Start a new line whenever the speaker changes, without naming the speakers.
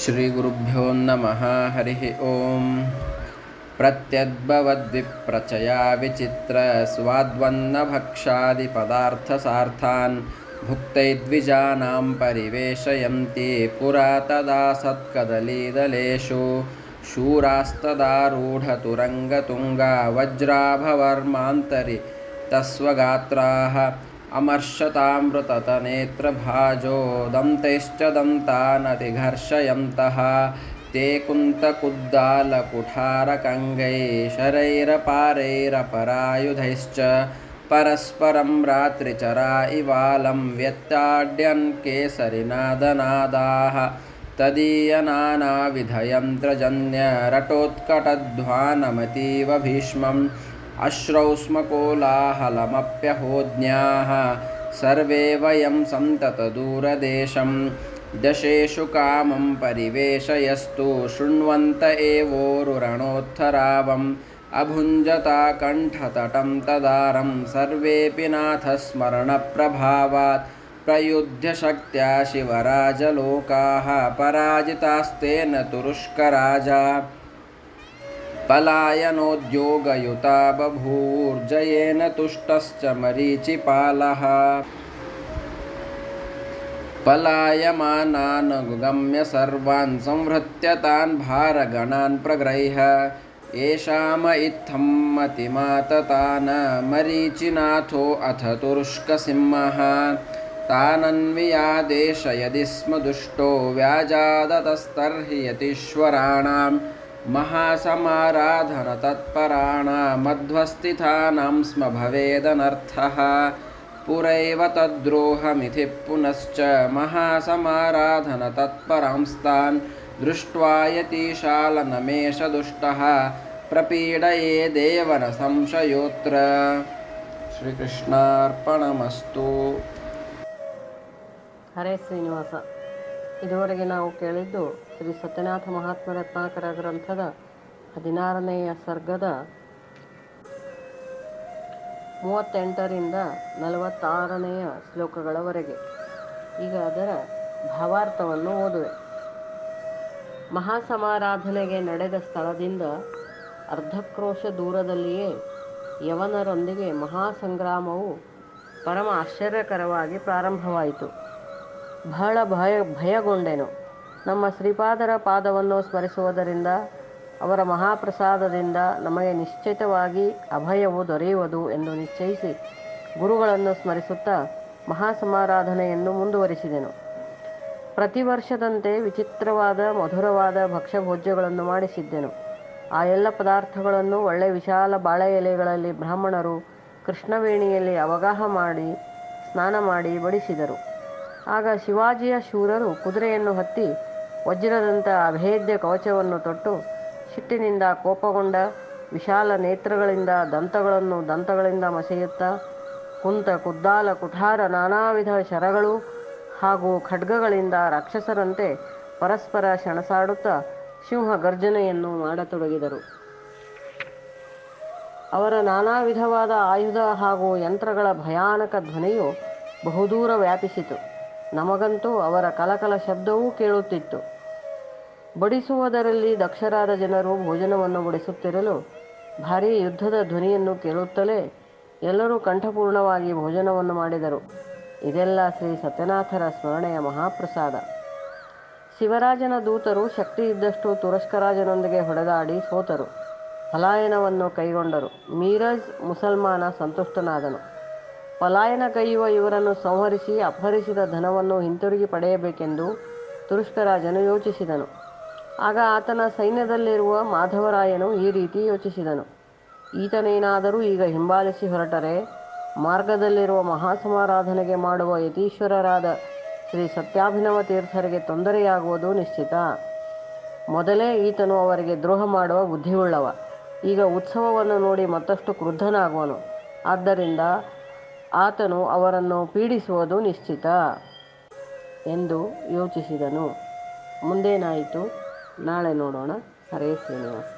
श्रीगुरुभ्यो नमः हरिः ॐ प्रत्यद्भवद्विप्रचया विचित्रस्वाद्वन्नभक्षादिपदार्थसार्थान् भुक्तैद्विजानां परिवेशयन्ति पुरा तदा सत्कदलीदलेषु। शूरास्तदारूढतुरङ्गतुङ्गा वज्राभवर्मान्तरि तस्वगात्राः अमर्षतामृततनेत्रभाजो दन्तैश्च दन्तानतिघर्षयन्तः ते कुन्तकुद्दालकुठारकङ्गैः परस्परं रात्रिचरा इवालं व्यत्ताड्यन् केसरिनादनादाः। तदीयनानाविधयन्त्रजन्यरटोत्कटध्वानमतीव भीष्मम् अश्रौष्मकोलाहलमप्यहोज्ञाः सर्वे वयं सन्ततदूरदेशं दशेषु कामं परिवेशयस्तु। शृण्वन्त एवोरुरणोत्थरावम्। अभुञ्जता कण्ठतटं तदारं। सर्वेऽपि नाथस्मरणप्रभावात्। प्रयुध्य शक्त्या शिवराजलोकाः। पराजितास्तेन तुरुष्कराजा पलायनोद्योगयुता बभूर्जयेन तुष्टश्च मरीचिपालः। पलायमानानुगम्य सर्वान् संहृत्य तान् भारगणान् प्रगृह्य येषाम इत्थं मतिमाततान मरीचिनाथो अथ तुरुष्कसिंहः। तानन्वियादेशयदि स्म दुष्टो व्याजादतस्तर्हि यतीश्वराणां महासमाराधनतत्पराणामध्वस्थितानां स्म भवेदनर्थः पुरैव तद्रोहमिति पुनश्च महासमाराधनतत्परांस्तान् दृष्ट्वा यतीशालनमेष दुष्टः प्रपीडये देवन संशयोऽत्र श्रीकृष्णार्पणमस्तु
हरे श्रीनिवास ಇದುವರೆಗೆ ನಾವು ಕೇಳಿದ್ದು ಶ್ರೀ ಸತ್ಯನಾಥ ಮಹಾತ್ಮ ರತ್ನಾಕರ ಗ್ರಂಥದ ಹದಿನಾರನೆಯ ಸರ್ಗದ ಮೂವತ್ತೆಂಟರಿಂದ ನಲವತ್ತಾರನೆಯ ಶ್ಲೋಕಗಳವರೆಗೆ. ಈಗ ಅದರ ಭಾವಾರ್ಥವನ್ನು ಓದುವೆ. ಮಹಾಸಮಾರಾಧನೆಗೆ ನಡೆದ ಸ್ಥಳದಿಂದ ಅರ್ಧಕ್ರೋಶ ದೂರದಲ್ಲಿಯೇ ಯವನರೊಂದಿಗೆ ಮಹಾಸಂಗ್ರಾಮವು ಪರಮ ಆಶ್ಚರ್ಯಕರವಾಗಿ ಪ್ರಾರಂಭವಾಯಿತು. ಬಹಳ ಭಯ, ಭಯಗೊಂಡೆನು. ನಮ್ಮ ಶ್ರೀಪಾದರ ಪಾದವನ್ನು ಸ್ಮರಿಸುವುದರಿಂದ, ಅವರ ಮಹಾಪ್ರಸಾದದಿಂದ ನಮಗೆ ನಿಶ್ಚಿತವಾಗಿ ಅಭಯವು ದೊರೆಯುವುದು ಎಂದು ನಿಶ್ಚಯಿಸಿ ಗುರುಗಳನ್ನು ಸ್ಮರಿಸುತ್ತಾ ಮಹಾಸಮಾರಾಧನೆಯನ್ನು ಮುಂದುವರಿಸಿದೆನು. ಪ್ರತಿ ವರ್ಷದಂತೆ ವಿಚಿತ್ರವಾದ, ಮಧುರವಾದ ಭಕ್ಷ್ಯಭೋಜ್ಯಗಳನ್ನು ಮಾಡಿಸಿದ್ದೆನು. ಆ ಎಲ್ಲ ಪದಾರ್ಥಗಳನ್ನು ಒಳ್ಳೆ ವಿಶಾಲ ಬಾಳೆ ಎಲೆಗಳಲ್ಲಿ ಬ್ರಾಹ್ಮಣರು ಕೃಷ್ಣವೇಣಿಯಲ್ಲಿ ಅವಗಾಹ ಮಾಡಿ, ಸ್ನಾನ ಮಾಡಿ ಬಡಿಸಿದರು. ಆಗ ಶಿವಾಜಿಯ ಶೂರರು ಕುದುರೆಯನ್ನು ಹತ್ತಿ ವಜ್ರದಂಥ ಅಭೇದ್ಯ ಕವಚವನ್ನು ತೊಟ್ಟು ಸಿಟ್ಟಿನಿಂದ ಕೋಪಗೊಂಡ ವಿಶಾಲ ನೇತ್ರಗಳಿಂದ ದಂತಗಳನ್ನು ದಂತಗಳಿಂದ ಮಸೆಯುತ್ತಾ ಕುಂತ ಕುದ್ದಾಲ ಕುಠಾರ ನಾನಾ ವಿಧ ಶರಗಳು ಹಾಗೂ ಖಡ್ಗಗಳಿಂದ ರಾಕ್ಷಸರಂತೆ ಪರಸ್ಪರ ಶಣಸಾಡುತ್ತಾ ಸಿಂಹ ಗರ್ಜನೆಯನ್ನು ಮಾಡತೊಡಗಿದರು. ಅವರ ನಾನಾ ವಿಧವಾದ ಆಯುಧ ಹಾಗೂ ಯಂತ್ರಗಳ ಭಯಾನಕ ಧ್ವನಿಯು ಬಹುದೂರ ವ್ಯಾಪಿಸಿತು. ನಮಗಂತೂ ಅವರ ಕಲಕಲ ಶಬ್ದವೂ ಕೇಳುತ್ತಿತ್ತು. ಬಡಿಸುವುದರಲ್ಲಿ ದಕ್ಷರಾದ ಜನರು ಭೋಜನವನ್ನು ಬಡಿಸುತ್ತಿರಲು ಭಾರೀ ಯುದ್ಧದ ಧ್ವನಿಯನ್ನು ಕೇಳುತ್ತಲೇ ಎಲ್ಲರೂ ಕಂಠಪೂರ್ಣವಾಗಿ ಭೋಜನವನ್ನು ಮಾಡಿದರು. ಇದೆಲ್ಲ ಶ್ರೀ ಸತ್ಯನಾಥರ ಸ್ಮರಣೆಯ ಮಹಾಪ್ರಸಾದ. ಶಿವರಾಜನ ದೂತರು ಶಕ್ತಿ ಇದ್ದಷ್ಟು ತುರಸ್ಕರಾಜನೊಂದಿಗೆ ಹೊಡೆದಾಡಿ ಸೋತರು. ಪಲಾಯನವನ್ನು ಕೈಗೊಂಡರು. ಮೀರಜ್ ಮುಸಲ್ಮಾನ ಸಂತುಷ್ಟನಾದನು. ಪಲಾಯನ ಕೈಯುವ ಇವರನ್ನು ಸಂಹರಿಸಿ ಅಪಹರಿಸಿದ ಧನವನ್ನು ಹಿಂತಿರುಗಿ ಪಡೆಯಬೇಕೆಂದು ತುರುಷ್ಕರಾಜನು ಯೋಚಿಸಿದನು. ಆಗ ಆತನ ಸೈನ್ಯದಲ್ಲಿರುವ ಮಾಧವರಾಯನು ಈ ರೀತಿ ಯೋಚಿಸಿದನು. ಈತನೇನಾದರೂ ಈಗ ಹಿಂಬಾಲಿಸಿ ಹೊರಟರೆ, ಮಾರ್ಗದಲ್ಲಿರುವ ಮಹಾಸಮಾರಾಧನೆಗೆ ಮಾಡುವ ಯತೀಶ್ವರರಾದ ಶ್ರೀ ಸತ್ಯಾಭಿನವ ತೀರ್ಥರಿಗೆ ತೊಂದರೆಯಾಗುವುದು ನಿಶ್ಚಿತ. ಮೊದಲೇ ಈತನು ಅವರಿಗೆ ದ್ರೋಹ ಮಾಡುವ ಬುದ್ಧಿಯುಳ್ಳವ. ಈಗ ಉತ್ಸವವನ್ನು ನೋಡಿ ಮತ್ತಷ್ಟು ಕ್ರುದ್ಧನಾಗುವನು. ಆದ್ದರಿಂದ ಆತನು ಅವರನ್ನು ಪೀಡಿಸುವುದು ನಿಶ್ಚಿತ ಎಂದು ಯೋಚಿಸಿದನು. ಮುಂದೇನಾಯಿತು? ನಾಳೆ ನೋಡೋಣ. ಹರೇ ಶ್ರೀನಿವಾಸ.